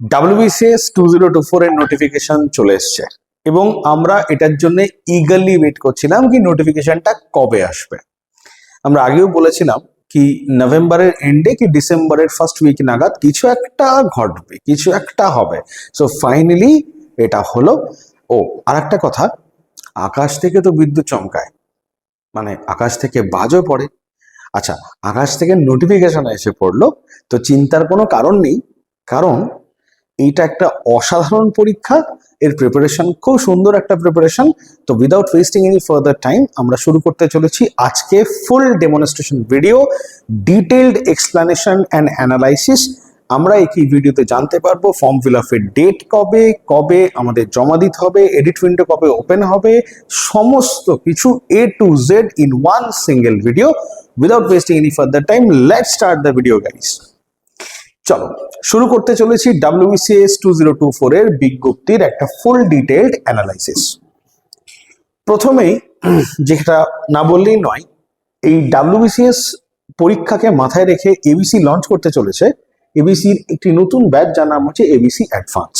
WBCS two zero two এর notification চলে এসছে। এবং আমরা এটার জন্য ইগারলি ওয়েট করছিলাম কি নোটিফিকেশনটা কবে আসবে। আমরা আগেও বলেছিলাম কি নভেম্বরের এন্ডে কি ডিসেম্বরের ফার্স্ট উইক নাগাদ কিছু একটা ঘটবে, কিছু একটা হবে। সো ফাইনালি এটা হলো। ও আর একটা কথা, আকাশ থেকে তো বিদ্যুৎ চমকায়। মানে আকাশ থেকে বাজও পড়ে। আচ্ছা আকাশ থেকে নোটিফিকেশন এসে পড়ল। তো চিন্তার কোনো কারণ নেই। কারণ এইটা একটা অসাধারণ পরীক্ষা। এর প্রিপারেশন খুব সুন্দর একটা প্রিপারেশন তো without wasting any further time আমরা শুরু করতে চলেছি আজকে full demonstration video detailed explanation and analysis আমরা একই ভিডিওতে জানতে পারব ফর্ম ফিল আপের ডেট কবে কবে আমাদের জমা দিতে হবে এডিট উইন্ডো কবে ওপেন হবে, সমস্ত কিছু A to Z in one single video without wasting any further time let start the video guys চলো, শুরু করতে চলেছি WBCS two zero two four এর বিজ্ঞপ্তির একটা ফুল ডিটেলড অ্যানালাইসিস প্রথমেই, যেটা না বললেই নয়, এই ডাব্লিউবিসিএস পরীক্ষাকে মাথায় রেখে এবিসি লঞ্চ করতে চলেছে। এবিসির একটি নতুন ব্যাচ যার নাম হচ্ছে এবিসি অ্যাডভান্স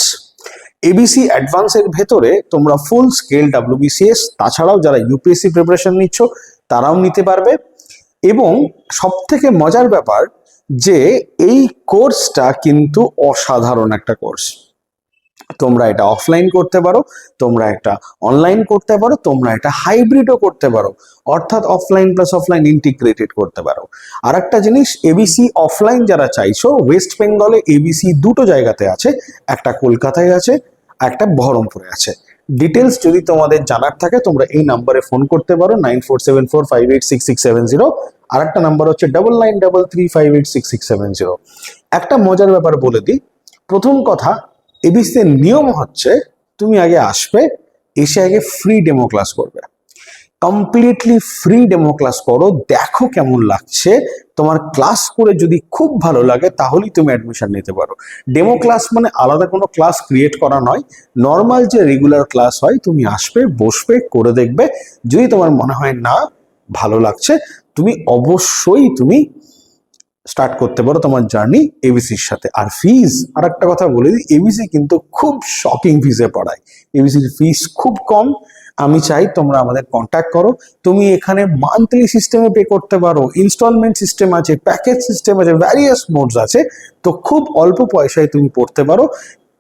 এবিসি অ্যাডভান্সের ভেতরে তোমরা ফুল স্কেল ডাব্লিউবিসিএস তাছাড়াও যারা ইউপিএসসি প্রিপারেশন নিচ্ছ, তারাও নিতে পারবে। এবং সব থেকে মজার ব্যাপার যে এই কোর্সটা কিন্তু অসাধারণ একটা কোর্স। তোমরা এটা অফলাইন করতে পারো, তোমরা একটা অনলাইন করতে পারো, তোমরা এটা হাইব্রিডও করতে পারো। অর্থাৎ অফলাইন প্লাস অফলাইন ইন্টিগ্রেটেড করতে পারো। আর একটা জিনিস এবিসি অফলাইন যারা চাইছো ওয়েস্ট বেঙ্গলে এবিসি দুটো জায়গাতে আছে, একটা কলকাতায় আছে, একটা বহরমপুরে আছে। ডিটেলস যদি তোমাদের জানার থাকে, তোমরা এই নাম্বারে ফোন করতে পারো nine four seven four five eight six six seven zero আর একটা নাম্বার হচ্ছে double nine double three five eight six six seven zero একটা মজার ব্যাপার বলে দিই। প্রথম কথা এবিসির নিয়ম হচ্ছে, তুমি আগে আসবে, এসে আগে ফ্রি ডেমো ক্লাস করবে। কমপ্লিটলি ফ্রি ডেমো ক্লাস করো। দেখো কেমন লাগছে। তোমার ক্লাস করে যদি খুব ভালো লাগে, তাহলেই তুমি অ্যাডমিশন নিতে পারো। ডেমো ক্লাস মানে আলাদা কোনো ক্লাস ক্রিয়েট করা নয়। নর্মাল যে রেগুলার ক্লাস হয়, তুমি আসবে, বসবে, করে দেখবে। যদি তোমার মনে হয় না, ভালো লাগছে, তুমি অবশ্যই তুমি স্টার্ট করতে পারো তোমার জার্নি এবিসির সাথে। আর ফিজ আর একটা কথা বলে দিই এবিসি কিন্তু খুব শকিং ফিজে পড়ায়। এবিসির ফিস খুব কম। আমি চাই তোমরা আমাদের কন্ট্যাক্ট করো। তুমি এখানে মান্থলি সিস্টেমে পে করতে পারো। ইনস্টলমেন্ট সিস্টেম আছে প্যাকেজ সিস্টেম আছে ভ্যারিয়াস মোডস আছে। তো খুব অল্প পয়সায় তুমি পড়তে পারো।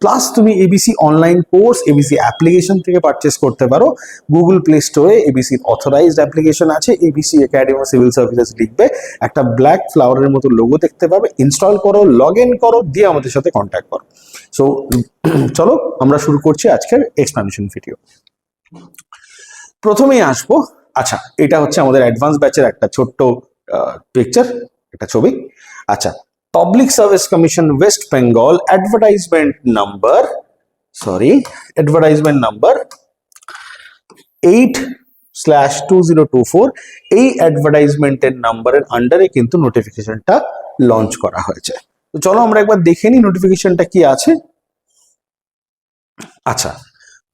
প্লাস তুমি ABC online course ABC application থেকে পারচেস করতে পারো। গুগল প্লে স্টোরে এবিসি অথরাইজড অ্যাপ্লিকেশন আছে। এবিসি একাডেমি সিভিল সার্ভিসেস লিখবে। একটা ব্ল্যাক ফ্লাওয়ারের মতো লোগো দেখতে পাবে। ইনস্টল করো লগ ইন করো, দিয়ে আমাদের সাথে কন্ট্যাক্ট করো। সো চলো, আমরা শুরু করছি আজকের এক্সপ্লানেশন ভিডিও প্রথমেই আসব। আচ্ছা এটা হচ্ছে আমাদের অ্যাডভান্স ব্যাচের একটা ছোট্ট পিকচার একটা ছবি। আচ্ছা public service commission West Bengal advertisement number sorry advertisement number eight slash two zero two four এই অ্যাডভার্টাইজমেন্টের নাম্বারের আন্ডারে কিন্তু নোটিফিকেশনটা লঞ্চ করা হয়েছে। তো চলো আমরা একবার দেখে নিই নোটিফিকেশনটা কি আছে। আচ্ছা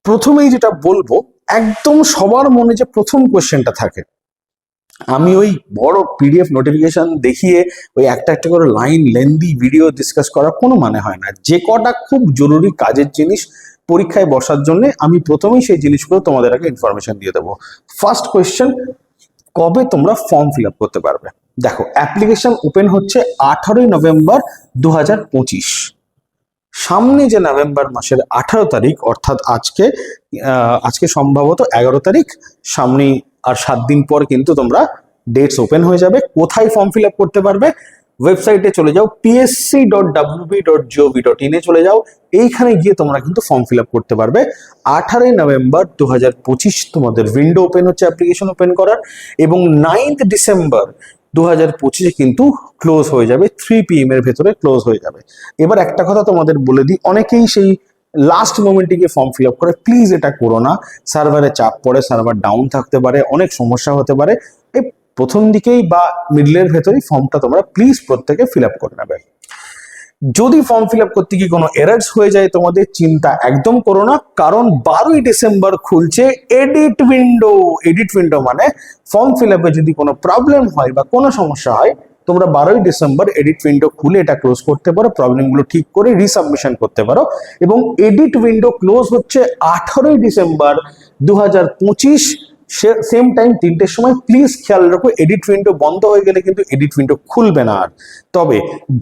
প্রথমেই যেটা বলব, একদম সবার মনে যে প্রথম কোশ্চেনটা থাকে, আমি ওই বড় পিডিএফ নোটিফিকেশন দেখিয়ে ওই একটা একটা করে লাইন লেন্দি ভিডিও ডিসকাস করার কোনো মানে হয় না। যে কটা খুব জরুরি কাজের জিনিস পরীক্ষায় বসার জন্য আমি প্রথমেই সেই জিনিসগুলো তোমাদের আগে ইনফরমেশন দিয়ে দেবো। ফার্স্ট কোয়েশ্চেন কবে তোমরা ফর্ম ফিল আপ করতে পারবে? দেখো অ্যাপ্লিকেশন ওপেন হচ্ছে আঠারোই নভেম্বর দু হাজার পঁচিশ। সামনে যে নভেম্বর মাসের আঠারো তারিখ, অর্থাৎ আজকে আজকে সম্ভবত এগারো তারিখ সামনে আর সাত দিন পর কিন্তু তোমরা ডেটস ওপেন হয়ে যাবে। কোথায় ফর্ম ফিল আপ করতে পারবে? ওয়েবসাইটে চলে যাও PSC dot WB dot GOV dot ইনে চলে যাও। এইখানে গিয়ে তোমরা কিন্তু ফর্ম ফিল আপ করতে পারবে। আঠারোই নভেম্বর দু হাজার পঁচিশ তোমাদের উইন্ডো ওপেন হচ্ছে অ্যাপ্লিকেশন ওপেন করার। এবং নাইন্থ ডিসেম্বর দু হাজার পঁচিশে কিন্তু ক্লোজ হয়ে যাবে থ্রি পিএম এর ভেতরে ক্লোজ হয়ে যাবে। এবার একটা কথা তোমাদের বলে দিই, অনেকেই সেই লাস্ট মোমেন্টে ফর্ম ফিল আপ করে প্লিজ এটা করো না। সার্ভারে চাপ পড়ে সার্ভার ডাউন থাকতে পারে, অনেক সমস্যা হতে পারে। প্রথম দিকেই বা মিডলের ভেতরেই ফর্মটা তোমরা প্লিজ প্রত্যেকে ফিল আপ করে নেবে। যদি ফর্ম ফিল আপ করতে গিয়ে কোনো এরার্স হয়ে যায়, তোমাদের চিন্তা একদম করো না। কারণ বারোই ডিসেম্বর খুলছে এডিট উইন্ডো এডিট উইন্ডো মানে ফর্ম ফিল আপে যদি কোনো প্রবলেম হয় বা কোনো সমস্যা হয়, তোমরা বারোই ডিসেম্বর এডিট উইন্ডো খুলে এটা ক্লোজ করতে পারো প্রবলেমগুলো ঠিক করে রিসাবমিশন করতে পারো। এবং এডিট উইন্ডো ক্লোজ হচ্ছে আঠারোই ডিসেম্বর দু হাজার পঁচিশ। সেম টাইম তিনটের সময় প্লিজ খেয়াল রাখো এডিট উইন্ডো বন্ধ হয়ে গেলে কিন্তু এডিট উইন্ডো খুলবে না আর। তবে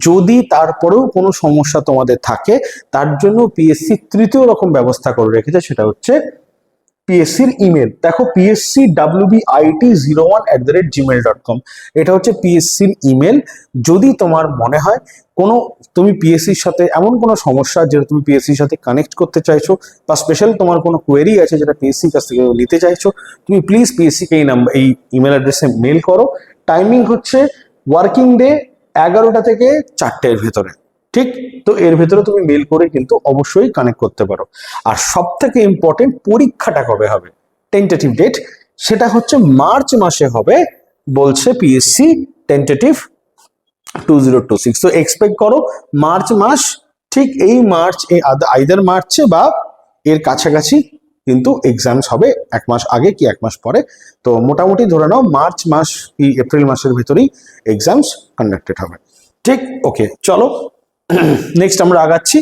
যদি তারপরেও কোনো সমস্যা তোমাদের থাকে, তার জন্য পিএসসি তৃতীয় রকম ব্যবস্থা করে রেখেছে, সেটা হচ্ছে পিএসসির ইমেল দেখো PSC WB IT zero one at the rate Gmail dot com এটা হচ্ছে পিএসসির ইমেল যদি তোমার মনে হয় কোনো, তুমি পিএসসির সাথে এমন কোনো সমস্যা যেটা তুমি পিএসসির সাথে কানেক্ট করতে চাইছো বা স্পেশাল তোমার কোনো কোয়েরি আছে যেটা পিএসসির কাছ থেকে নিতে চাইছো, তুমি প্লিজ পিএসসিকে এই নাম্বার এই ইমেল অ্যাড্রেসে মেল করো। টাইমিং হচ্ছে ওয়ার্কিং ডে এগারোটা থেকে চারটের ভেতরে, ঠিক? তো এর ভেতরে তুমি মেল করে কিন্তু অবশ্যই কানেক্ট করতে পারো। আর সব থেকে ইম্পর্টেন্ট পরীক্ষাটা কবে হবে? টেন্টেটিভ ডেট সেটা হচ্ছে মার্চ মাসে হবে, বলছে PSC tentative two zero two six তো এক্সপেক্ট করো মার্চ মাস ঠিক এই মার্চ, এই আইদার মার্চে বা এর কাছাকাছি কিন্তু এক্সামস হবে এক মাস আগে কি এক মাস পরে। তো মোটামুটি ধরে নাও মার্চ মাস কি এপ্রিল মাসের ভিতরেই এক্সামস কন্ডাক্টেড হবে। ঠিক ওকে চলো। নেক্সট আমরা আগাচ্ছি।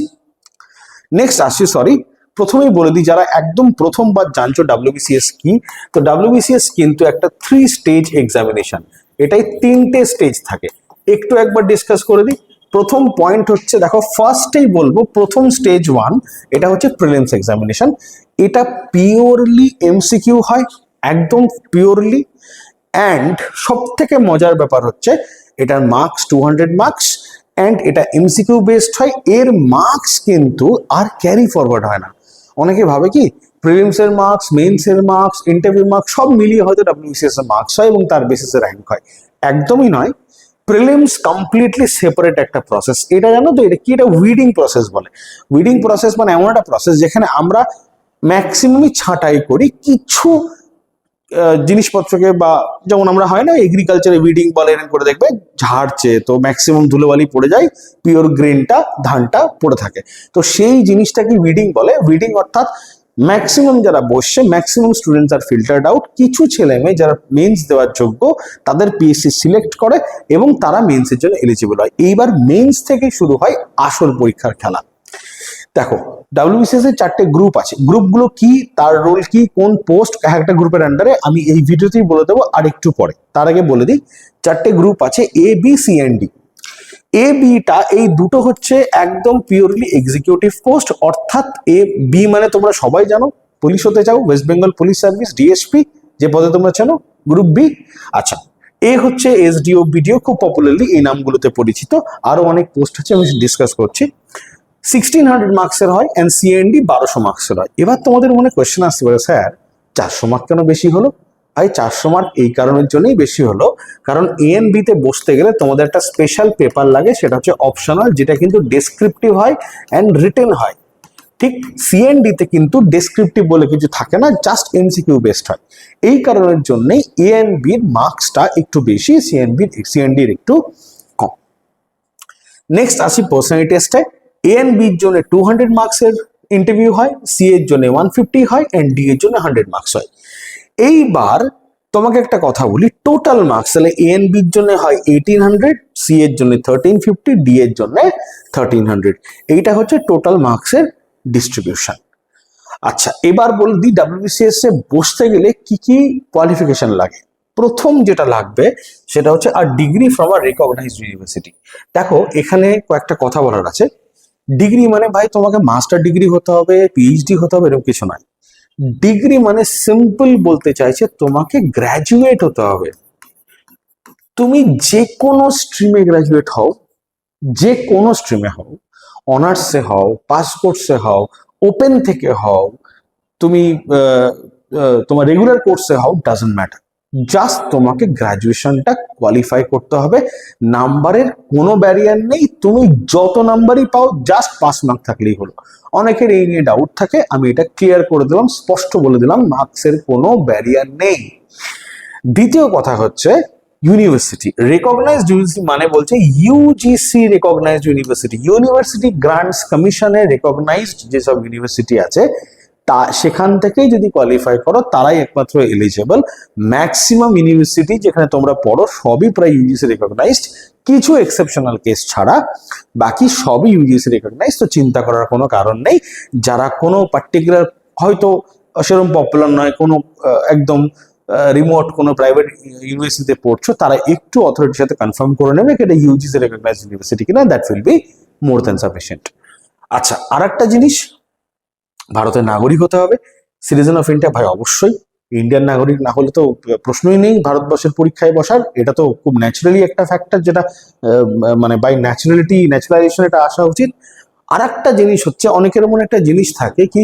নেক্সট আসছি সরি প্রথমেই বলে দিই, যারা একদম প্রথমবার জানছো ডাব্লিউবিসিএস কি, তো ডাব্লিউবিসিএস কিন্তু একটা থ্রি স্টেজ এক্সামিনেশন এটাই তিনটে স্টেজ থাকে। একটু একবার ডিসকাস করে দিই। প্রথম পয়েন্ট হচ্ছে, দেখো ফার্স্টেই বলব, প্রথম স্টেজ ওয়ান এটা হচ্ছে প্রিলিমস এক্সামিনেশন এটা পিওরলি এমসিকিউ হয়, একদম পিওরলি অ্যান্ড সব থেকে মজার ব্যাপার হচ্ছে, এটার marks two hundred marks and এটা এমসিকিউ বেসড হয়, এর মার্কস কিন্তু আর ক্যারি ফরওয়ার্ড হয় না। অনেকে ভাবে কি প্রিলিমসের মার্কস মেইনস এর মার্কস ইন্টারভিউ মার্কস সব মিলিয়ে হয়তো ডাব্লিউবিসিএস এর মার্কস হয় এবং তার বেসিসে র্যাঙ্ক হয়। একদমই নয়। প্রিলিমস কমপ্লিটলি সেপারেট একটা প্রসেস এটা জানো তো, এটা কি এটা উইডিং প্রসেস বলে। উইডিং প্রসেস মানে এমন একটা প্রসেস যেখানে আমরা ম্যাক্সিমামই ছাঁটাই করি কিছু জিনিসপত্রকে বা যেমন আমরা হয় না এগ্রিকালচারে উইডিং বলে এরকম করে দেখবে, ঝাড়ছে, তো ম্যাক্সিমাম ধুলোবালি পড়ে যায় পিওর গ্রেনটা ধানটা পড়ে থাকে। তো সেই জিনিসটাকে উইডিং বলে। উইডিং অর্থাৎ ম্যাক্সিমাম যারা বসছে ম্যাক্সিমাম স্টুডেন্টস আর ফিল্টার্ড আউট কিছু ছেলে মেয়ে যারা মেন্স দেওয়ার যোগ্য, তাদের পিএসসি সিলেক্ট করে এবং তারা মেন্সের জন্য এলিজিবল হয়। এইবার মেন্স থেকে শুরু হয় আসল পরীক্ষার খেলা। দেখো ডাব্লিউবিসিএস এর চারটে গ্রুপ আছে। গ্রুপগুলো কি, তার রোল কি, কোন পোস্ট এক একটা গ্রুপের আন্ডারে আমি এই ভিডিওতেই বলে দেবো, আর একটু পরে। তার আগে বলে দিই, চারটে গ্রুপ আছে A B C and D A beta এই দুটো হচ্ছে একদম পিওরলি এক্সিকিউটিভ পোস্ট অর্থাৎ এ বি মানে তোমরা সবাই জানো পুলিশ হতে চাও West Bengal police service DSP যে পদে তোমরা চেনো গ্রুপ বি আচ্ছা এ হচ্ছে এসডিও বিডিও খুব পপুলারলি এই নামগুলোতে পরিচিত, আরও অনেক পোস্ট আছে, আমি ডিসকাস করছি। সিক্সটিন হান্ড্রেড মার্কসের হয় অ্যান্ড সিএনডি বারোশো মার্কসের হয়। এবার তোমাদের মনে কোয়েশ্চেন আসতে পারে, স্যার, চারশো মার্ক কেন বেশি হলো? ভাই চারশো মার্ক এই কারণের জন্যই বেশি হলো। কারণ এএনবি তে বসতে গেলে তোমাদের একটা স্পেশাল পেপার লাগে, সেটা হচ্ছে অপশনাল যেটা কিন্তু ডেসক্রিপটিভ হয় অ্যান্ড রিটেন হয়। ঠিক সিএনডি তে কিন্তু ডেসক্রিপটিভ বলে কিছু থাকে না জাস্ট এমসিকিউ বেসড হয়। এই কারণের জন্যই এএনবির মার্কসটা একটু বেশি সিএনবি সিএনডির একটু কম। নেক্সট আসি পার্সোনালিটি টেস্টে এ এন্ড বির জন্য টু হান্ড্রেড মার্কসের ইন্টারভিউ হয় সি এর জন্য ওয়ান ফিফটি হয় অ্যান্ড ডি এর জন্য হান্ড্রেড মার্কস হয়। এইবার তোমাকে একটা কথা বলি টোটাল মার্কস তাহলে এ এন বির জন্য হয় এইটিন হান্ড্রেড সি এর জন্য থার্টিন ফিফটি ডি এর জন্য থার্টিন হান্ড্রেড এইটা হচ্ছে টোটাল মার্কসের ডিস্ট্রিবিউশন আচ্ছা এবার বল দি ডাব্লিউবিসিএস এ বসতে গেলে কি কি কোয়ালিফিকেশন লাগে? প্রথম যেটা লাগবে, সেটা হচ্ছে আর degree from a recognised university দেখো, এখানে কয়েকটা কথা বলার আছে। ডিগ্রি মানে ভাই, তোমাকে মাস্টার ডিগ্রি হতে হবে পিএইচডি হতে হবে, এরকম কিছু নয়। ডিগ্রি মানে সিম্পল বলতে চাইছে তোমাকে গ্র্যাজুয়েট হতে হবে। তুমি যে কোনো স্ট্রিমে গ্র্যাজুয়েট হও যে কোনো স্ট্রিমে হও, অনার্সে হও পাসকোর্সে হও, ওপেন থেকে হও, তুমি তোমার রেগুলার কোর্সে হও, ডাজেন্ট ম্যাটার। জাস্ট তোমাকে গ্রাজুয়েশনটা কোয়ালিফাই করতে হবে। নাম্বারের কোনো ব্যারিয়ার নেই। তুমি যত নাম্বারই পাও জাস্ট পাস মার্ক থাকলেই হলো। অনেকের এই নিয়ে ডাউট থাকে। আমি এটা ক্লিয়ার করে দিলাম, স্পষ্ট বলে দিলাম মার্কসের কোনো ব্যারিয়ার নেই। দ্বিতীয় কথা হচ্ছে ইউনিভার্সিটি রেকগনাইজড ইউনিভার্সিটি মানে বলছে UGC recognised university university grants কমিশনে রেকগনাইজড যেসব ইউনিভার্সিটি আছে তা সেখান থেকেই যদি কোয়ালিফাই করো, তারাই একমাত্র এলিজেবল ম্যাক্সিমাম ইউনিভার্সিটি যেখানে তোমরা পড়ো, সবই প্রায় ইউজিসি রেকগনাইজড কিছু এক্সেপশনাল কেস ছাড়া, বাকি সবই ইউজিসি রেকগনাইজ তো চিন্তা করার কোনো কারণ নেই। যারা কোনো পার্টিকুলার হয়তো সেরকম পপুলার নয়, কোনো একদম রিমোট কোনো প্রাইভেট ইউনিভার্সিটিতে পড়ছো, তারা একটু অথরিটির সাথে কনফার্ম করে নেবে এটা ইউজিসি রেকগনাইজ ইউনিভার্সিটি কিনা that will be more than sufficient আচ্ছা আর একটা জিনিস ভারতের নাগরিক হতে হবে। সিটিজেন অফ ইন্ডিয়া ভাই, অবশ্যই। ইন্ডিয়ান নাগরিক না হলে তো প্রশ্নই নেই। ভারতবর্ষের পরীক্ষায় বসার, এটা তো খুব ন্যাচারালি একটা ফ্যাক্টর যেটা মানে বাই ন্যাচারালিটি ন্যাচারালাইজেশন এটা আসা উচিত। আর একটা জিনিস হচ্ছে, অনেকের মনে একটা জিনিস থাকে কি,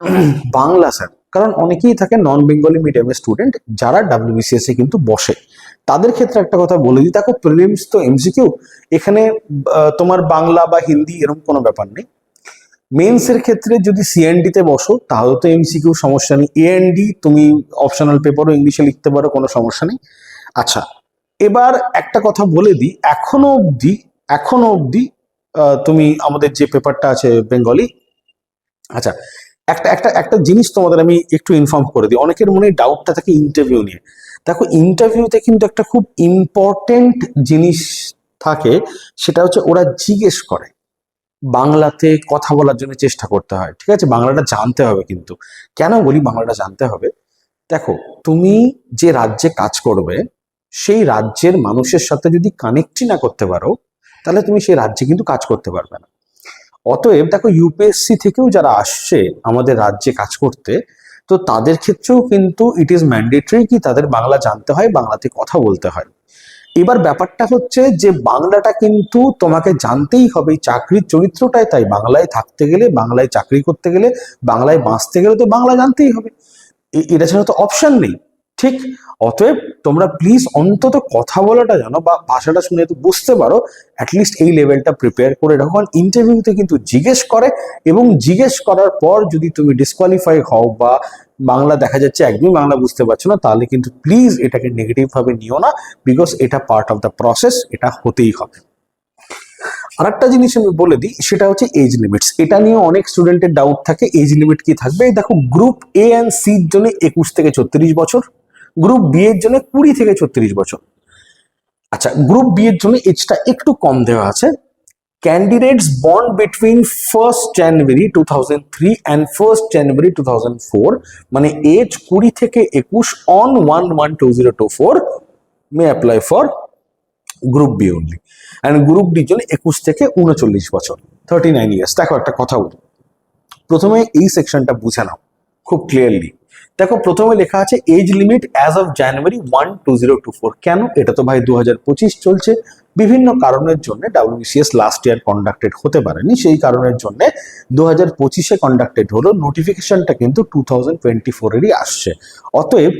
বাংলা স্যার কারণ অনেকেই থাকে নন বেঙ্গলি মিডিয়ামের স্টুডেন্ট যারা ডাব্লিউবিসিএস এ কিন্তু বসে। তাদের ক্ষেত্রে একটা কথা বলে দিই, দেখো প্রিলিমস তো এমসিকিউ এখানে তোমার বাংলা বা হিন্দি এরকম কোনো ব্যাপার নেই। মেন্সের ক্ষেত্রে যদি সিএনডিতে বসো, তাহলে তো এমসিকিউ সমস্যা নেই। এএনডি তুমি অপশনাল পেপারও ইংলিশে লিখতে পারো, কোনো সমস্যা নেই। আচ্ছা এবার একটা কথা বলে দিই। এখনও অবধি এখনও অবধি তুমি আমাদের যে পেপারটা আছে বেঙ্গলি আচ্ছা একটা একটা একটা জিনিস তোমাদের আমি একটু ইনফর্ম করে দিই। অনেকের মনে ডাউটটা থাকে ইন্টারভিউ নিয়ে। দেখো ইন্টারভিউতে কিন্তু একটা খুব ইম্পর্টেন্ট জিনিস থাকে, সেটা হচ্ছে ওরা জিজ্ঞেস করে। বাংলাতে কথা বলার জন্য চেষ্টা করতে হয়, ঠিক আছে? বাংলাটা জানতে হবে কিন্তু। কেন বলি বাংলাটা জানতে হবে? দেখো, তুমি যে রাজ্যে কাজ করবে, সেই রাজ্যের মানুষের সাথে যদি কানেক্টই না করতে পারো, তাহলে তুমি সেই রাজ্যে কিন্তু কাজ করতে পারবে না। অতএব দেখো ইউপিএসসি থেকেও যারা আসছে আমাদের রাজ্যে কাজ করতে, তো তাদের ক্ষেত্রেও কিন্তু ইট ইজ ম্যান্ডেটরি কি তাদের বাংলা জানতে হয়, বাংলাতে কথা বলতে হয়। এবার ব্যাপারটা হচ্ছে যে বাংলাটা কিন্তু তোমাকে জানতেই হবে চাকরির চরিত্রটাই তাই। বাংলায় থাকতে গেলে, বাংলায় চাকরি করতে গেলে, বাংলায় বাঁচতে গেলে তো বাংলা জানতেই হবে। এটা ছাড়া তো অপশন নেই। ঠিক? অতএব তোমরা প্লিজ অন্তত কথা বলাটা জানো বা ভাষাটা শুনে তো বুঝতে পারো অ্যাটলিস্ট এই লেভেলটা প্রিপেয়ার করে রাখো। কারণ ইন্টারভিউতে কিন্তু জিজ্ঞেস করে এবং জিজ্ঞেস করার পর যদি তুমি ডিসকোয়ালিফাই হও বা বাংলা দেখা যাচ্ছে একদমই বাংলা বুঝতে পারছ না, তাহলে কিন্তু প্লিজ এটাকে নেগেটিভ ভাবে নিও না বিকজ এটা পার্ট অফ দ্য প্রসেস এটা হতেই হবে। আরেকটা জিনিস আমি বলে দিই, সেটা হচ্ছে এজ লিমিটস এটা নিয়ে অনেক স্টুডেন্টের ডাউট থাকে এজ লিমিট কি থাকবে? দেখো গ্রুপ এ অ্যান্ড সির জন্য একুশ থেকে ছত্রিশ বছর। গ্রুপ বি এর জন্য কুড়ি থেকে ছত্রিশ বছর। আচ্ছা গ্রুপ বি এর জন্য এজটা একটু কম দেওয়া আছে। Candidates born between first January two thousand three and first January two thousand four মানে এজ কুড়ি থেকে একুশ on one one two zero two four may apply for group B only and group ডির জন্য একুশ থেকে উনচল্লিশ বছর থার্টি নাইন ইয়ার্স দেখো একটা কথা বলি। প্রথমে এই সেকশনটা বুঝে নাও, খুব ক্লিয়ারলি দেখো, প্রথমে লেখা আছে age limit as of January one two zero two four কেন? এটা তো ভাই দু হাজার পঁচিশ চলছে। বিভিন্ন কারণের জন্য ডাব্লিউবিসিএস লাস্ট ইয়ার কন্ডাক্টেড হতে পারেনি। সেই কারণের জন্য দু হাজার পঁচিশে কন্ডাক্টেড হলো। নোটিফিকেশনটা কিন্তু টু থাউজেন্ড টোয়েন্টি ফোরেরই আসছে। অতএব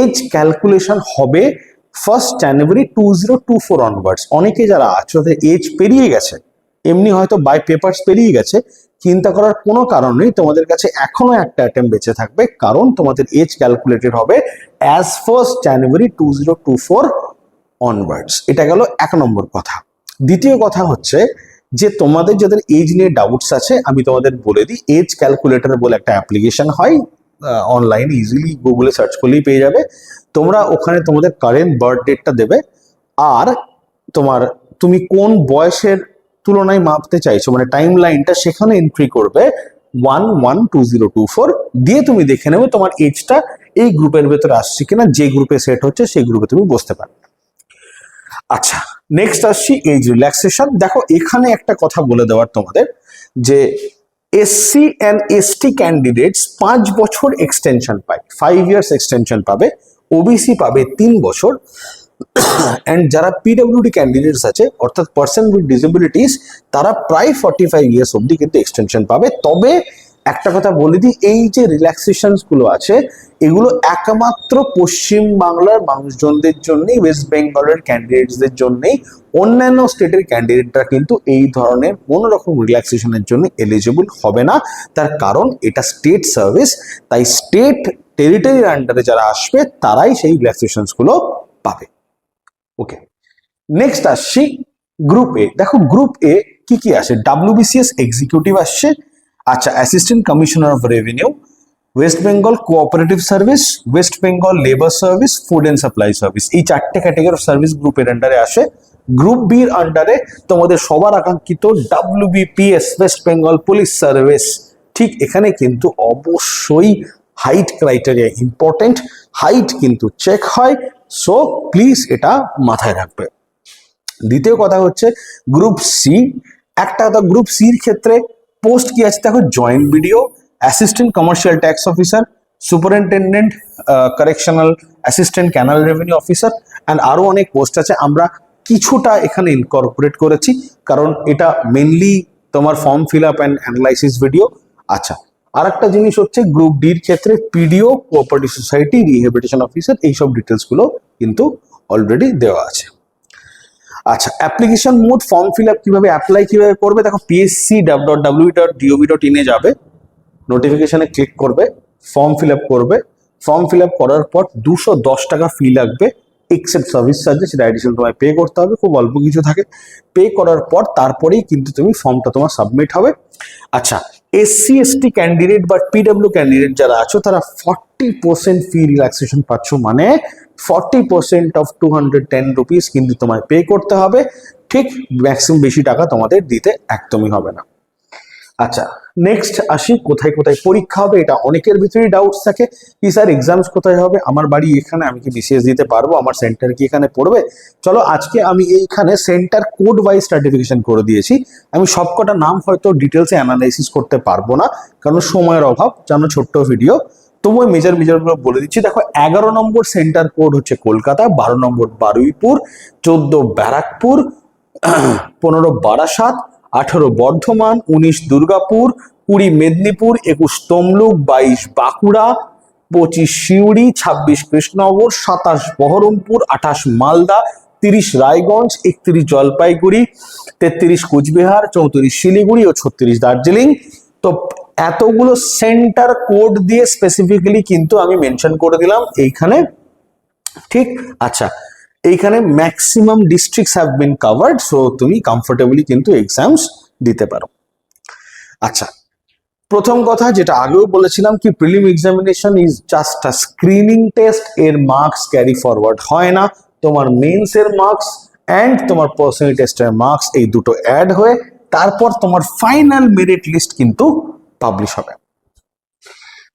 এজ ক্যালকুলেশন হবে first January two zero two four onwards অনেকে যারা আছে এজ পেরিয়ে গেছে। এমনি হয়তো বাই পেপার্স পেরিয়ে গেছে, চিন্তা করার কোনো কারণ নেই, তোমাদের কাছে এখনও একটা অ্যাটেম্প বেঁচে থাকবে, কারণ তোমাদের এজ ক্যালকুলেটেড হবে as first January two zero two four onwards এটা গেল এক নম্বর কথা। দ্বিতীয় কথা হচ্ছে যে তোমাদের যাদের এজ নিয়ে ডাউটস আছে, আমি তোমাদের বলে দিই এজ ক্যালকুলেটর বলে একটা অ্যাপ্লিকেশন হয় অনলাইন ইজিলি গুগলে সার্চ করলেই পেয়ে যাবে। তোমরা ওখানে তোমাদের কারেন্ট বার্থ ডেটটা দেবে, আর তোমার, তুমি কোন বয়সের তুলনায় মাপতে চাইছো মানে টাইম লাইনটা সেখানে এন্ট্রি করবে one one two zero two four দিয়ে তুমি দেখে নেবে তোমার এজটা এই গ্রুপের ভেতরে আসছে কিনা, যে গ্রুপে সেট হচ্ছে সেই গ্রুপে তুমি বসতে পারবে আচ্ছা নেক্সট আসছি এজ রিল্যাক্সেশন দেখো, এখানে একটা কথা বলে দেওয়ার তোমাদের, যে এসসি অ্যান্ড এসটি ক্যান্ডিডেটস পাঁচ বছর এক্সটেনশন পায় ফাইভ ইয়ার্স এক্সটেনশন পাবে ওবিসি পাবে তিন বছর। অ্যান্ড যারা পিডব্লিউডি ক্যান্ডিডেটস আছে, অর্থাৎ পার্সন উইথ ডিসেবিলিটিস তারা প্রায় ফর্টি ফাইভ ইয়ার্স অব্দি কিন্তু এক্সটেনশন পাবে। তবে একটা কথা বলে দিই, এই যে রিল্যাক্সেশনসগুলো আছে, এগুলো একমাত্র পশ্চিম বাংলার মানুষজনদের জন্যই ওয়েস্ট বেঙ্গলের ক্যান্ডিডেটসদের জন্যই, অন্যান্য স্টেটের ক্যান্ডিডেটরা কিন্তু এই ধরনের কোনো রকম রিল্যাক্সেশনের জন্য এলিজিবল হবে না। তার কারণ, এটা স্টেট সার্ভিস তাই স্টেট টেরিটরির আন্ডারে যারা আসবে, তারাই সেই রিল্যাক্সেশনসগুলো পাবে। ওকে নেক্সট আসছি গ্রুপ এ দেখো গ্রুপ এ কি কি আসে? ডাব্লিউবিসিএস এক্সিকিউটিভ আসছে। আচ্ছা assistant commissioner of revenue West Bengal cooperative service West Bengal labour service food and supply service এই চারটে ক্যাটেগরি সার্ভিস গ্রুপের আন্ডারে আসে। গ্রুপ বির আন্ডারে তোমাদের সবার আকাঙ্ক্ষিত WBPS West Bengal police service ঠিক এখানে কিন্তু অবশ্যই হাইট ক্রাইটেরিয়া ইম্পর্টেন্ট হাইট কিন্তু চেক হয়। সো প্লিজ এটা মাথায় রাখবে। দ্বিতীয় কথা হচ্ছে গ্রুপ সি একটা কথা গ্রুপ সির ক্ষেত্রে পোস্ট কি আছে? দেখো joint BDO assistant commercial tax officer superintendent correctional assistant canal revenue officer and আরও অনেক পোস্ট আছে। আমরা কিছুটা এখানে ইনকর্পোরেট করেছি। কারণ এটা মেনলি তোমার form fill up and analysis video আচ্ছা আর একটা জিনিস হচ্ছে গ্রুপ ডির ক্ষেত্রে PDO cooperative society rehabilitation officer এইসব ডিটেলসগুলো কিন্তু অলরেডি দেওয়া আছে। আচ্ছা application mode form fill up কীভাবে অ্যাপ্লাই কীভাবে করবে? দেখো পিএসসি ডিওবি ডট ইনে যাবে। নোটিফিকেশনে ক্লিক করবে ফর্ম ফিল আপ করবে। ফর্ম ফিল আপ করার পর দুশো দশ টাকা ফি লাগবে। এক্সেপ্ট সার্ভিস চার্জে সেটা অ্যাডিশনাল তোমায় পে করতে হবে, খুব অল্প কিছু থাকে। পে করার পর তারপরেই কিন্তু তুমি ফর্মটা তোমার সাবমিট হবে। আচ্ছা এসসি এসটি ক্যান্ডিডেট বা পিডব্লিউ ক্যান্ডিডেট যারা আছো, তারা ফর্টি পার্সেন্ট ফি রিল্যাক্সেশন পাচ্ছ। মানে forty percent off two hundred ten rupees কিন্তু তোমায় পে করতে হবে। ঠিক ম্যাক্সিমাম বেশি টাকা তোমাদের দিতে একদমই হবে না। আচ্ছা নেক্সট আসি, কোথায় কোথায় পরীক্ষা হবে, এটা অনেকের ভিতরেই ডাউটস থাকে। কি স্যার এক্সামস কোথায় হবে? আমার বাড়ি এখানে, আমি কি বিসিএস দিতে পারব? আমার সেন্টার কি এখানে পড়বে? চলো, আজকে আমি এইখানে সেন্টার কোড ওয়াইজ সার্টিফিকেশন করে দিয়েছি। আমি সবকটা নাম হয়তো ডিটেলসে অ্যানালাইসিস করতে পারব না, কারণ সময়ের অভাব জানো ছোট্ট ভিডিও তবু ওই মেজার মেজারগুলো বলে দিচ্ছি। দেখো, এগারো নম্বর সেন্টার কোড হচ্ছে কলকাতা, বারো নম্বর বারুইপুর, চোদ্দ ব্যারাকপুর, পনেরো বারাসাত আঠারো বর্ধমান, উনিশ দুর্গাপুর, কুড়ি মেদিনীপুর, একুশ তমলুক, বাইশ বাঁকুড়া, পঁচিশ সিউড়ি, ছাব্বিশ কৃষ্ণনগর, সাতাশ বহরমপুর, আঠাশ মালদা, তিরিশ রায়গঞ্জ, একত্রিশ জলপাইগুড়ি, তেত্রিশ কোচবিহার, চৌত্রিশ শিলিগুড়ি ও ছত্রিশ দার্জিলিং। তো এতগুলো সেন্টার কোড দিয়ে স্পেসিফিক্যালি কিন্তু আমি মেনশন করে দিলাম এইখানে। ঠিক? আচ্ছা। এইখানে maximum districts have been covered so তুমি কমফোর্টেবলি কিন্তু এক্সামস দিতে পারো। আচ্ছা প্রথম কথা যেটা আগেও বলেছিলাম কি prelim examination is just a screening test এর মার্কস ক্যারি ফরওয়ার্ড হয় না। তোমার মেন্স এর মার্কস অ্যান্ড তোমার পার্সোনাল টেস্টের মার্কস এই দুটো অ্যাড হয়ে তারপর তোমার ফাইনাল মেরিট লিস্ট কিন্তু পাবলিশ হবে।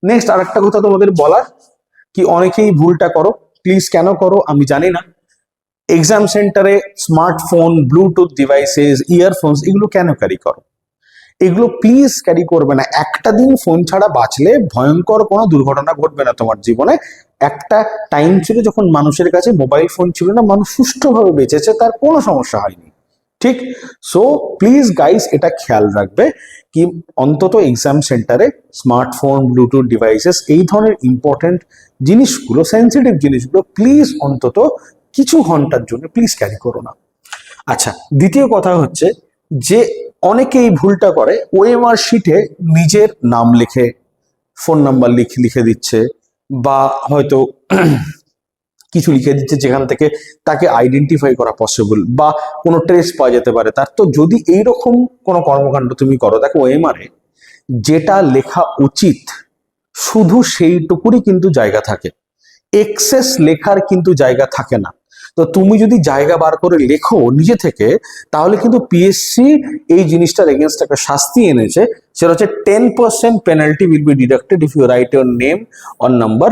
নেক্সট আরেকটা কথা তোমাদের বলার, কি অনেকেই ভুলটা করো প্লিজ কেন করো আমি জানি না। এক্সাম সেন্টারে স্মার্টফোন ব্লুটুথ ডিভাইসেস ইয়ারফোনস এগুলো কেন ক্যারি করো? এগুলো প্লিজ ক্যারি করবে না। একটা দিন ফোন ছাড়া বাঁচলে ভয়ঙ্কর কোনো দুর্ঘটনা ঘটবে না তোমার জীবনে। একটা টাইম ছিল যখন মানুষের কাছে মোবাইল ফোন ছিল না, মানুষ সুষ্ঠুভাবে বেঁচেছে, তার কোনো সমস্যা হয়নি। ঠিক? সো প্লিজ গাইস এটা খেয়াল রাখবে কি অন্তত এক্সাম সেন্টারে স্মার্টফোন ব্লুটুথ ডিভাইসেস এই ধরনের ইম্পর্টেন্ট জিনিসগুলো সেন্সিটিভ জিনিসগুলো প্লিজ অন্তত কিছু ঘণ্টার জন্য প্লিজ ক্যারি করো না। আচ্ছা দ্বিতীয় কথা হচ্ছে যে অনেকে এই ভুলটা করে ওএমআর শিটে নিজের নাম লিখে ফোন নাম্বার লিখে লিখে দিচ্ছে বা হয়তো কিছু লিখে দিচ্ছে যেখান থেকে তাকে আইডেন্টিফাই করা পসিবল বা কোনো ট্রেস পাওয়া যেতে পারে। তার তো যদি এইরকম কোনো কর্মকাণ্ড তুমি করো, দেখো ওএমআরে যেটা লেখা উচিত শুধু সেইটুকুরই কিন্তু জায়গা থাকে। এক্সেস লেখার কিন্তু জায়গা থাকে না। তো তুমি যদি জায়গা বার করে লেখো নিজে থেকে, তাহলে কিন্তু পিএসসি এই জিনিসটার এগেনস্ট একটা শাস্তি এনেছে। সেটা হচ্ছে ten percent penalty will be deducted if you write your name or number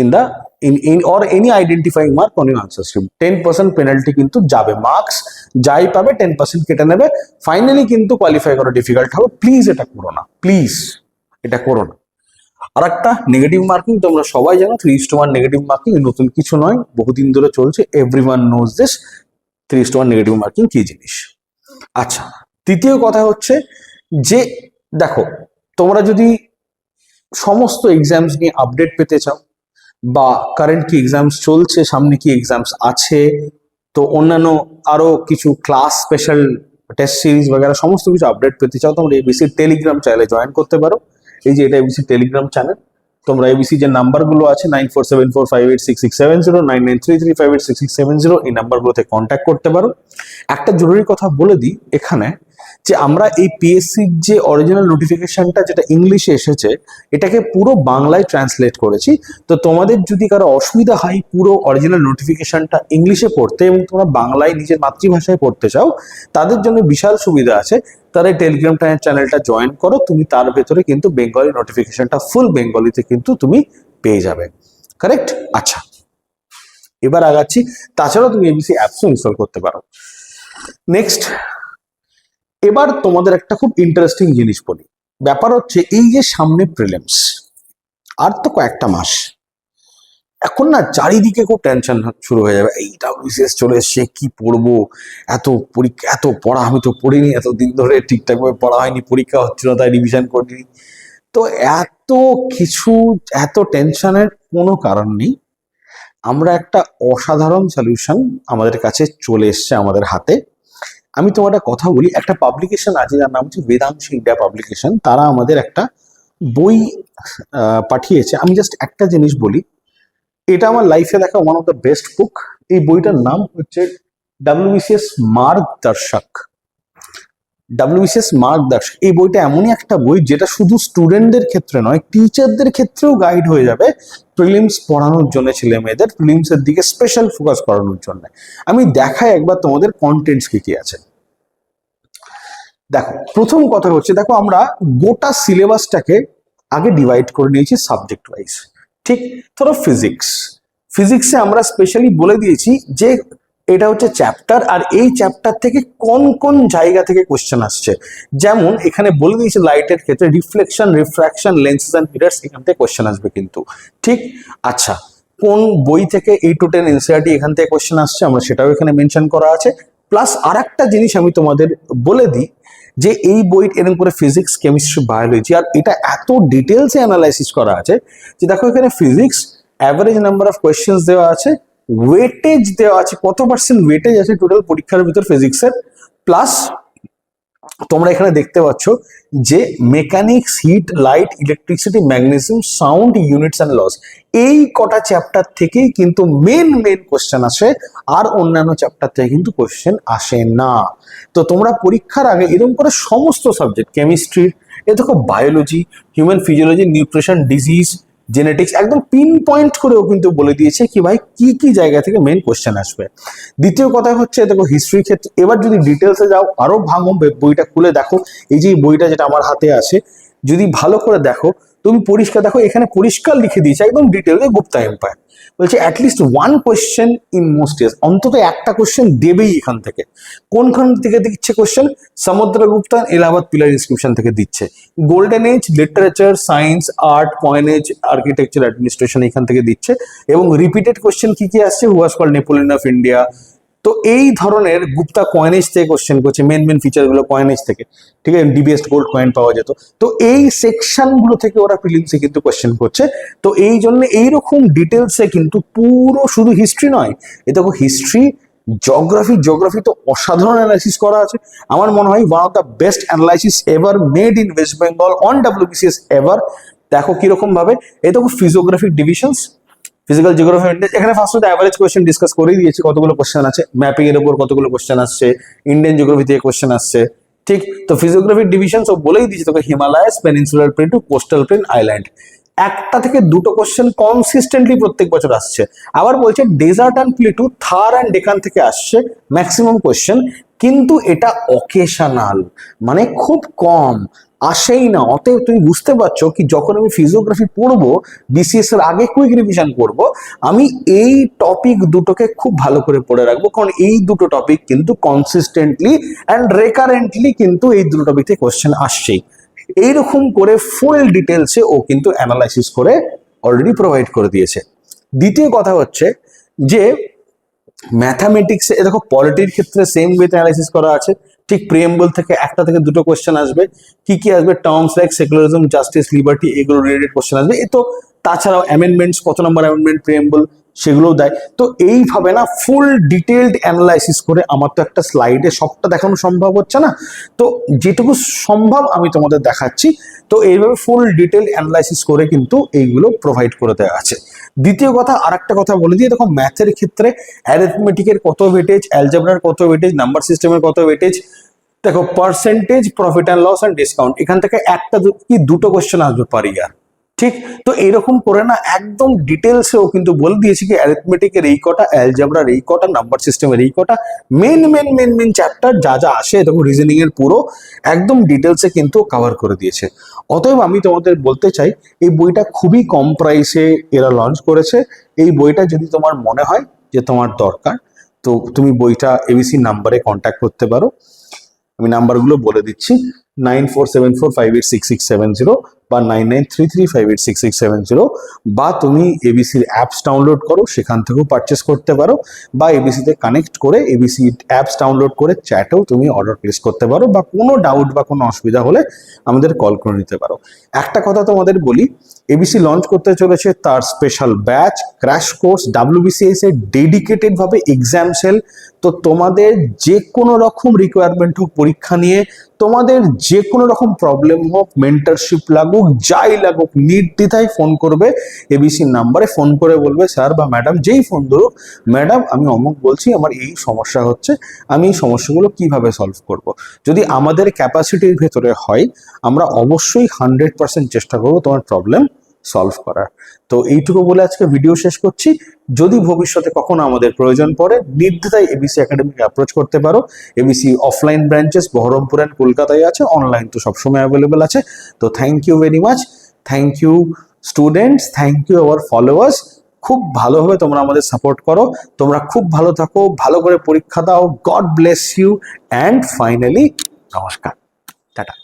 in the in in or any identifying mark on your answer script ten percent penalty কিন্তু যাবে। মার্কস যাই পাবে টেন পার্সেন্ট কেটে নেবে। Finally কিন্তু qualify করা difficult হবে। Please এটা করো না। প্লিজ এটা করো না। আর একটা নেগেটিভ মার্কিং তোমরা সবাই জানো three is one negative marking নতুন কিছু নয়, বহুদিন ধরে চলছে everyone knows this three is one negative marking কি জিনিস? আচ্ছা তৃতীয় কথা হচ্ছে যে, দেখো, তোমরা যদি সমস্ত এক্সামস নিয়ে আপডেট পেতে চাও, বা কারেন্ট কি এক্সামস চলছে, সামনে কি এক্সামস আছে, তো অন্যান্য আরও কিছু ক্লাস স্পেশাল টেস্ট সিরিজ বগেরা সমস্ত কিছু আপডেট পেতে চাও, তোমরা এবিসি টেলিগ্রাম চ্যানেলে জয়েন করতে পারো। এই যে এটা এবিসি টেলিগ্রাম চ্যানেল তোমরা এবিসি যে নাম্বারগুলো আছে nine four seven four five eight six six seven zero nine nine three three five eight six seven zero এই নাম্বারগুলোতে কন্ট্যাক্ট করতে পারো। একটা জরুরি কথা বলে দিই, এখানে যে আমরা এই পিএসসির যে অরিজিনাল নোটিফিকেশনটা যেটা ইংলিশে এসেছে, এটাকে পুরো বাংলায় ট্রান্সলেট করেছি। তো তোমাদের যদি কারও অসুবিধা হয় পুরো অরিজিনাল নোটিফিকেশনটা ইংলিশে পড়তে এবং তোমরা বাংলায় নিজের মাতৃভাষায় পড়তে চাও, তাদের জন্য বিশাল সুবিধা আছে। তারা টেলিগ্রাম চ্যানেলটা জয়েন করো, তুমি তার ভেতরে কিন্তু বেঙ্গলি নোটিফিকেশনটা ফুল বেঙ্গলিতে কিন্তু তুমি পেয়ে যাবে। কারেক্ট আচ্ছা। এবার আগাচ্ছি। তাছাড়াও তুমি এবিসি অ্যাপসও ইনস্টল করতে পারো। নেক্সট এবার তোমাদের একটা খুব ইন্টারেস্টিং জিনিস বলি। ব্যাপার হচ্ছে এই যে সামনে প্রিলিমস আর তো কয়েকটা মাস। এখন না চারিদিকে খুব টেনশন শুরু হয়ে যাবে। এই ডাব্লিউসিএস চলে এসছে, কি পড়ব? এত পরীক্ষা, এত পড়া, আমি তো পড়িনি এত দিন ধরে ঠিকঠাকভাবে পড়া হয়নি, পরীক্ষা হচ্ছিল, তাই রিভিশন করিনি। তো এত কিছু, এত টেনশনের কোনো কারণ নেই। আমরা একটা অসাধারণ সলিউশন আমাদের কাছে চলে এসছে আমাদের হাতে। আমি তোমার একটা কথা বলি, একটা পাবলিকেশন আছে যার নাম হচ্ছে বেদাংশ ইন্ডিয়া পাবলিকেশন তারা আমাদের একটা বই পাঠিয়েছে। আমি জাস্ট একটা জিনিস বলি, এটা আমার লাইফে দেখা one of the best book এই বইটার নাম হচ্ছে ডাব্লিউবিসিএস মার্গ দর্শক ডাব্লিউবিসিএস মার্গ দর্শক এই বইটা এমনই একটা বই যেটা শুধু স্টুডেন্টদের ক্ষেত্রে নয় টিচারদের ক্ষেত্রেও গাইড হয়ে যাবে প্রিলিমস পড়ানোর জন্য ছেলে মেয়েদের প্রিলিমস এর দিকে স্পেশাল ফোকাস করানোর জন্য। আমি দেখাই একবার তোমাদের কন্টেন্টস কি কি আছে। দেখো, প্রথম কথা হচ্ছে, দেখো আমরা গোটা সিলেবাসটাকে আগে ডিভাইড করে নিয়েছি সাবজেক্ট ওয়াইজ ঠিক, ধরো ফিজিক্স ফিজিক্সে আমরা স্পেশালি বলে দিয়েছি যে এটা হচ্ছে চ্যাপ্টার আর এই চ্যাপ্টার থেকে কোন কোন জায়গা থেকে কোশ্চেন আসছে। যেমন এখানে বলে দিয়েছে লাইটের ক্ষেত্রে reflection refraction lenses and mirrors এখান থেকে কোশ্চেন আসবে কিন্তু। ঠিক আচ্ছা কোন বই থেকে এই টু টেন এনসিআরটি এখান থেকে কোশ্চেন আসছে, আমরা সেটাও এখানে মেনশন করা আছে। প্লাস আর একটা জিনিস আমি তোমাদের বলে দিই যে এই বই এরকম করে ফিজিক্স কেমিস্ট্রি বায়োলজি আর এটা এত ডিটেলসে অ্যানালাইসিস করা আছে যে দেখো এখানে physics average number of questions দেওয়া আছে ওয়েটেজ দেওয়া আছে, কত পার্সেন্ট ওয়েটেজ আছে টোটাল পরীক্ষার ভিতর ফিজিক্সের প্লাস তোমরা এখানে দেখতে পাচ্ছ যে mechanics heat light electricity magnesium sound units and loss এই কটা চ্যাপ্টার থেকেই কিন্তু মেন মেন কোশ্চেন আসে আর অন্যান্য চ্যাপ্টার থেকে কিন্তু কোশ্চেন আসে না। তো তোমরা পরীক্ষার আগে এরকম করে সমস্ত সাবজেক্ট কেমিস্ট্রির এ দেখো biology human physiology nutrition disease genetics একদম পিন পয়েন্ট করেও কিন্তু বলে দিয়েছে কি ভাই, কি কি জায়গা থেকে মেন কোশ্চেন আসবে। দ্বিতীয় কথা হচ্ছে, দেখো হিস্ট্রির ক্ষেত্রে, এবার যদি ডিটেলসে যাও, আরও ভাঙো বইটা খুলে দেখো। এই যে বইটা যেটা আমার হাতে আছে, যদি ভালো করে দেখো তুমি পরিষ্কার, দেখো এখানে পরিষ্কার লিখে দিয়েছে একদম ডিটেলসে গুপ্তা এম্পায়ার বলছে at least one question in most years অন্তত একটা কোয়েশ্চেন দেবেই এখান থেকে। কোনখান থেকে দিচ্ছে question Samudragupta Allahabad pillar inscription থেকে দিচ্ছে। Golden age literature science art coinage architecture administration এখান থেকে দিচ্ছে। এবং রিপিটেড কোয়েশ্চেন কি কি আসছে? Who was call Napoleon of India তো এই ধরনের গুপ্তা কয়েনেজ থেকে কোশ্চেন করছে মেন মেন ফিচারগুলো কয়েনেজ থেকে, ঠিক আছে? ডিবিএস গোল্ড কয়েন পাওয়া যেত। তো এই সেকশনগুলো থেকে ওরা প্রিলিমসে কিন্তু কোশ্চেন করছে। তো এই জন্য এইরকম ডিটেলসে কিন্তু পুরো শুধু হিস্ট্রি নয়, এ দেখো হিস্ট্রি জিওগ্রাফি জিওগ্রাফি তো অসাধারণ অ্যানালাইসিস করা আছে। আমার মনে হয় one of the best analysis ever made in West Bengal on WBCS ever দেখো কীরকম ভাবে এই দেখো ফিজিওগ্রাফিক ডিভিশনস ফিজিক্যাল জিওগ্রাফি এখানে ফার্স্ট অ্যাভারেজ কোয়েশ্চেন ডিসকাস করেই দিয়েছি, কতগুলো কোশ্চেন আছে ম্যাপিং এর উপর কতগুলো কোশ্চেন আসছে ইন্ডিয়ান জিওগ্রাফি থেকে কোশ্চেন আসছে, ঠিক? তো ফিজিওগ্রাফিক ডিভিশন সব বলেই দিয়েছি, তোকে Himalayas peninsular plain to coastal plain island একটা থেকে দুটো কোশ্চেন কনসিস্টেন্টলি প্রত্যেক বছর আসছে। আবার বলছে desert and plateau Thar and Deccan থেকে আসছে ম্যাক্সিমাম কোশ্চেন কিন্তু এটা অকেশনাল মানে খুব কম। আসেই না, অতএব তুমি বুঝতে পারছ কি যখন আমি ফিজিওগ্রাফি পড়ব বিসিএস এর আগে কুইক রিভিশন করব, আমি এই টপিক দুটোকে খুব ভালো করে পড়ে রাখব, কারণ এই দুটো টপিক কিন্তু কনসিস্টেন্টলি অ্যান্ড রেকারেন্টলি কিন্তু এই দুটো টপিক থেকে কোশ্চেন আসছেই। এইরকম করে ফুল ডিটেলসে ও কিন্তু অ্যানালাইসিস করে অলরেডি প্রোভাইড করে দিয়েছে। দ্বিতীয় কথা হচ্ছে যে ম্যাথামেটিক্সে দেখো পলিটির ক্ষেত্রে সেম ওয়েতে অ্যানালাইসিস করা আছে ঠিক প্রিয়েম্বল থেকে একটা থেকে দুটো কোয়েশ্চেন আসবে। কি কি আসবে? Terms like secularism justice liberty এগুলো রিলেটেড কোয়েশ্চেন আসবে। এ তো তাছাড়াও অ্যামেন্ডমেন্টস কত নম্বর অ্যামেন্ডমেন্ট প্রিয়েম্বল সেগুলোও দেয়। তো এইভাবে না ফুল ডিটেলড অ্যানালাইসিস করে আমার তো একটা স্লাইডে সবটা দেখানো সম্ভব হচ্ছে না। তো যেটুকু সম্ভব আমি তোমাদের দেখাচ্ছি। তো এইভাবে ফুল ডিটেল অ্যানালাইসিস করে কিন্তু এইগুলো প্রোভাইড করে দেওয়া আছে। দ্বিতীয় কথা আর একটা কথা বলে দিই। দেখো ম্যাথের ক্ষেত্রে অ্যারেথমেটিকের কত ওয়েটেজ অ্যালজাবরার কত ওয়েটেজ নাম্বার সিস্টেমের কত ওয়েটেজ দেখো percentage profit and loss and discount এখান থেকে একটা কি, দুটো কোশ্চেন আসবে পার ইয়ার ঠিক? তো এরকম করে না, একদম ডিটেলসেও কিন্তু বলে দিয়েছি কি অ্যারিথমেটিকের এই কটা অ্যালজাবরার এই কটা নাম্বার সিস্টেমের এই কটা main main main main chapter যা যা আসে, এরকম রিজনিং এর পুরো, একদম ডিটেলসে কিন্তু কভার করে দিয়েছে। অতএব আমি তোমাদের বলতে চাই, এই বইটা খুবই কম প্রাইসে এরা লঞ্চ করেছে। এই বইটা যদি তোমার মনে হয় যে তোমার দরকার, তো তুমি বইটা এবিসি নাম্বারে কন্ট্যাক্ট করতে পারো। আমি নাম্বারগুলো বলে দিচ্ছি nine four seven four five eight six six seven zero বা nine nine three three five eight six seven বা তুমি এবিসির অ্যাপস ডাউনলোড করো, সেখান থেকেও পারচেস করতে পারো বা এবিসিতে কানেক্ট করে এবিসি অ্যাপস ডাউনলোড করে চ্যাটেও তুমি অর্ডার প্লেস করতে পারো বা কোনো ডাউট বা কোনো অসুবিধা হলে আমাদের কল করে নিতে পারো। একটা কথা তোমাদের বলি এবিসি লঞ্চ করতে চলেছে তার special batch crash course WBCS এর ডেডিকেটেড ভাবে এক্সাম সেল তো তোমাদের যে কোনো রকম রিকোয়ারমেন্ট হোক পরীক্ষা নিয়ে, তোমাদের যে কোনো রকম প্রবলেম হোক মেন্টারশিপ লাগুক, যাই লাগুক, নির্দ্বিধায় ফোন করবে। এবিসি নাম্বারে ফোন করে বলবে স্যার বা ম্যাডাম যেই ফোন ধরুক ম্যাডাম আমি অমুক বলছি, আমার এই সমস্যা হচ্ছে, আমি এই সমস্যাগুলো কীভাবে সলভ করব? যদি আমাদের ক্যাপাসিটির ভেতরে হয়, আমরা অবশ্যই হান্ড্রেড পার্সেন্ট চেষ্টা করব তোমার প্রবলেম সলভ করার। তো এইটুকু বলে আজকে ভিডিও শেষ করছি। যদি ভবিষ্যতে কখনো আমাদের প্রয়োজন পড়ে, নির্দ্বিধায় এবিসি একাডেমিকে অ্যাপ্রোচ করতে পারো। ABC offline branches Baharampur and কলকাতায় আছে। অনলাইন তো সবসময় অ্যাভেলেবেল আছে। তো thank you very much thank you students thank you our followers খুব ভালোভাবে তোমরা আমাদের সাপোর্ট করো। তোমরা খুব ভালো থাকো। ভালো করে পরীক্ষা দাও। God bless you and finally নমস্কার। টাটা।